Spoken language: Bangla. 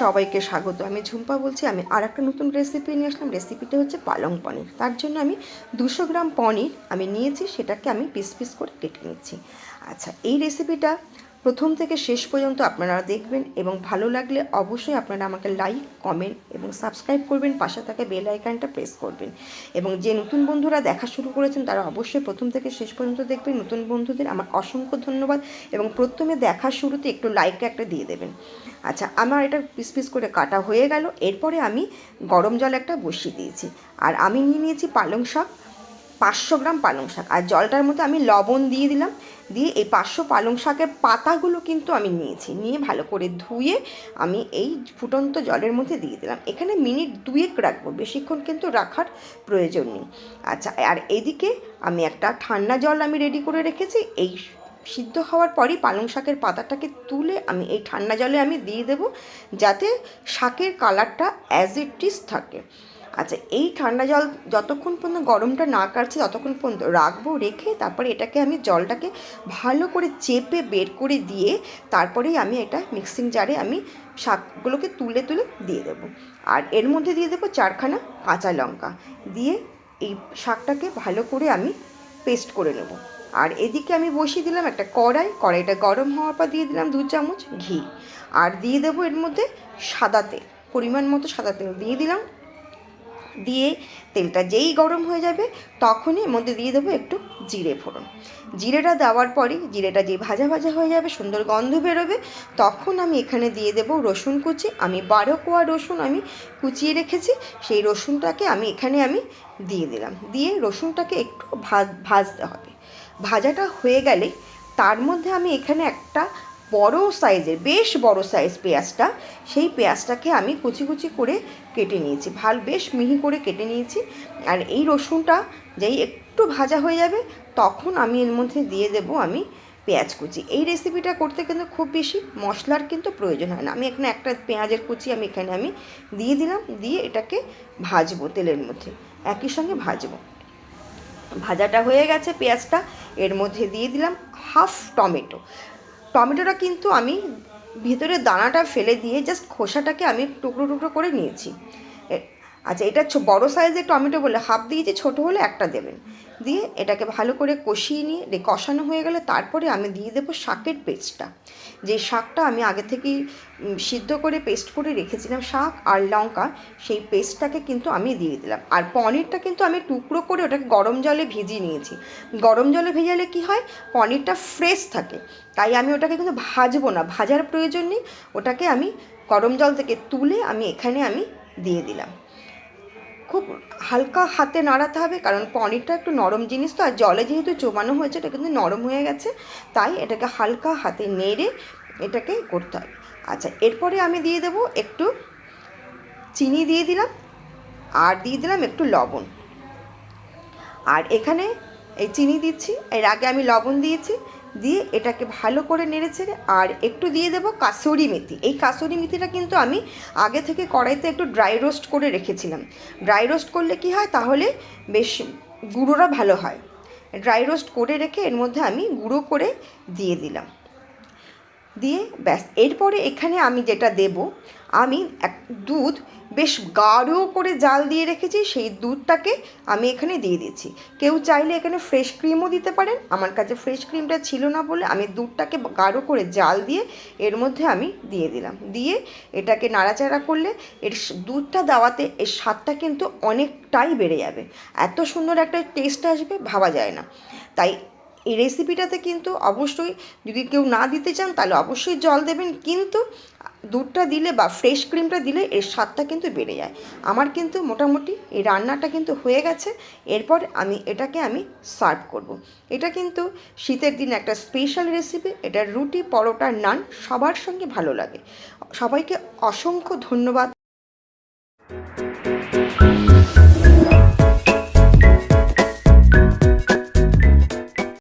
সবাইকে স্বাগত। আমি ঝুম্পা বলছি, আমি আর একটা নতুন রেসিপি নিয়ে আসলাম। রেসিপিটা হচ্ছে পালং পনির। তার জন্য আমি দুশো গ্রাম পনির আমি নিয়েছি, সেটাকে আমি পিস পিস করে কেটে নিচ্ছি। আচ্ছা এই রেসিপিটা প্রথম থেকে শেষ পর্যন্ত আপনারা দেখবেন এবং ভালো লাগলে অবশ্যই আপনারা আমাকে লাইক, কমেন্ট এবং সাবস্ক্রাইব করবেন, পাশে থাকা বেল আইকনটা প্রেস করবেন। এবং যে নতুন বন্ধুরা দেখা শুরু করেছেন, তারা অবশ্যই প্রথম থেকে শেষ পর্যন্ত দেখবেন, নতুন বন্ধুদের আমার অসংখ্য ধন্যবাদ এবং প্রথমে দেখার শুরুতে একটু লাইক একটা দিয়ে দেবেন। আচ্ছা আমার এটা পিস পিস করে কাটা হয়ে গেল, এরপরে আমি গরম জল একটা বসিয়ে দিয়েছি। আর আমি নিয়ে নিয়েছি পালং শাক। পাঁচশো গ্রাম পালং শাক। আর জলটার মধ্যে আমি লবণ দিয়ে দিলাম, দিয়ে এই পাঁচশো পালং শাকের পাতাগুলো কিন্তু আমি নিয়েছি। নিয়ে ভালো করে ধুয়ে আমি এই ফুটন্ত জলের মধ্যে দিয়ে দিলাম। এখানে মিনিট দুয়েক রাখব, বেশিক্ষণ কিন্তু রাখার প্রয়োজন নেই। আচ্ছা আর এদিকে আমি একটা ঠান্ডা জল আমি রেডি করে রেখেছি। এই সিদ্ধ হওয়ার পরই পালং শাকের পাতাটাকে তুলে আমি এই ঠান্ডা জলে আমি দিয়ে দেব, যাতে শাকের কালারটা অ্যাজ ইট ইজ থাকে। আচ্ছা এই ঠান্ডা জল যতক্ষণ পর্যন্ত গরমটা না কাটছে, ততক্ষণ পর্যন্ত রাখব, রেখে তারপরে এটাকে আমি জলটাকে ভালো করে চেপে বের করে দিয়ে তারপরেই আমি এটা মিক্সিং জারে আমি শাকগুলোকে তুলে তুলে দিয়ে দেবো। আর এর মধ্যে দিয়ে দেবো চারখানা কাঁচা লঙ্কা। দিয়ে এই শাকটাকে ভালো করে আমি পেস্ট করে নেব। আর এদিকে আমি বসিয়ে দিলাম একটা কড়াই। কড়াইটা গরম হওয়ার পর দিয়ে দিলাম দু চামচ ঘি। আর দিয়ে দেবো এর মধ্যে সাদা তেল, পরিমাণ মতো সাদা তেল। দিয়ে দিলাম দিয়ে তেলটা যেই গরম হয়ে যাবে তখনই এর মধ্যে দিয়ে দেবো একটু জিরে ফোড়ন। জিরেটা দেওয়ার পরই জিরেটা যে ভাজা ভাজা হয়ে যাবে, সুন্দর গন্ধ বেরোবে, তখন আমি এখানে দিয়ে দেবো রসুন কুচি। আমি বারো কোয়া রসুন আমি কুচিয়ে রেখেছি, সেই রসুনটাকে আমি এখানে আমি দিয়ে দিলাম। দিয়ে রসুনটাকে একটু ভাজ ভাজতে হবে। ভাজাটা হয়ে গেলে তার মধ্যে আমি এখানে একটা বড় সাইজের, বেশ বড় সাইজ পেঁয়াজটা, সেই পেঁয়াজটাকে আমি কুচি কুচি করে কেটে নিয়েছি। ভালো, বেশ মিহি করে কেটে নিয়েছি। আর এই রসুনটা যেই একটু ভাজা হয়ে যাবে, তখন আমি এর মধ্যে দিয়ে দেব আমি পেঁয়াজ কুচি। এই রেসিপিটা করতে কিন্তু খুব বেশি মশলার কিন্তু প্রয়োজন হয় না। আমি এখানে একটা পেঁয়াজের কুচি আমি এখানে আমি দিয়ে দিলাম, দিয়ে এটাকে ভাজবো তেলের মধ্যে। একই সঙ্গে ভাজবো। ভাজাটা হয়ে গেছে পেঁয়াজটা, এর মধ্যে দিয়ে দিলাম হাফ টমেটো টমেটোটা কিন্তু আমি ভিতরে দানাটা ফেলে দিয়ে জাস্ট খোসাটাকে আমি টুকরো টুকরো করে নিয়েছি। আচ্ছা এটা বড় সাইজের টমেটো বলে হাফ দিয়েছি ছোটো হলে একটা দেবেন দিয়ে এটাকে ভালো করে কষিয়ে নিয়ে কষানো হয়ে গেলে তারপরে আমি দিয়ে দেবো শাকের পেস্টটা। যে শাকটা আমি আগে থেকেই সিদ্ধ করে, পেস্ট করে রেখেছিলাম শাক আর লঙ্কা, সেই পেস্টটাকে কিন্তু আমি দিয়ে দিলাম। আর পনিরটা কিন্তু আমি টুকরো করে ওটাকে গরম জলে ভিজিয়ে নিয়েছি। গরম জলে ভেজালে কি হয়? পনিরটা ফ্রেশ থাকে। তাই আমি ওটাকে কিন্তু ভাজবো না। ভাজার প্রয়োজন নেই। ওটাকে আমি গরম জল থেকে তুলে আমি এখানে আমি দিয়ে দিলাম। খুব হালকা হাতে নাড়াতে হবে, কারণ পনিরটা একটু নরম জিনিস তো, আর জলে যেহেতু চোবানো হয়েছে, এটা কিন্তু নরম হয়ে গেছে, তাই এটাকে হালকা হাতে নেড়ে এটাকে করতে হবে। আচ্ছা এরপরে আমি দিয়ে দেবো একটু চিনি দিয়ে দিলাম, আর দিয়ে দিলাম একটু লবণ। আর এখানে এই চিনি দিচ্ছি, এর আগে আমি লবণ দিয়েছি দিয়ে এটাকে ভালো করে নেড়ে ছেড়ে আর একটু দিয়ে দেবো কাসুরি মেথি। এই কাসুরি মেথিটা কিন্তু আমি আগে থেকে কড়াইতে একটু ড্রাই রোস্ট করে রেখেছিলাম। ড্রাই রোস্ট করলে কি হয়? তাহলে বেশ গুঁড়োটা ভালো হয়। ড্রাই রোস্ট করে রেখে এর মধ্যে আমি গুঁড়ো করে দিয়ে দিলাম। দিয়ে ব্যাস। এরপরে এখানে আমি যেটা দেব, আমি এক দুধ বেশ গাঢ় করে জাল দিয়ে রেখেছি, সেই দুধটাকে আমি এখানে দিয়ে দিচ্ছি। কেউ চাইলে এখানে ফ্রেশ ক্রিমও দিতে পারেন। আমার কাছে ফ্রেশ ক্রিমটা ছিল না বলে আমি দুধটাকে গাঢ় করে জাল দিয়ে এর মধ্যে আমি দিয়ে দিলাম। দিয়ে এটাকে নাড়াচাড়া করলে এর দুধটা দেওয়াতে এর স্বাদটা কিন্তু অনেকটাই বেড়ে যাবে। এত সুন্দর একটা টেস্ট আসবে, ভাবা যায় না। তাই এই রেসিপিটাতে কিন্তু অবশ্যই যদি কেউ না দিতে চান, তাহলে অবশ্যই জল দেবেন। কিন্তু দুধটা দিলে বা ফ্রেশ ক্রিমটা দিলে এর স্বাদটা কিন্তু বেড়ে যায়। আমার কিন্তু মোটামুটি এই রান্নাটা কিন্তু হয়ে গেছে। এরপর আমি এটাকে আমি সার্ভ করব। এটা কিন্তু শীতের দিনে একটা স্পেশাল রেসিপি এটা রুটি, পরোটা, নান সবার সঙ্গে ভালো লাগে। সবাইকে অসংখ্য ধন্যবাদ।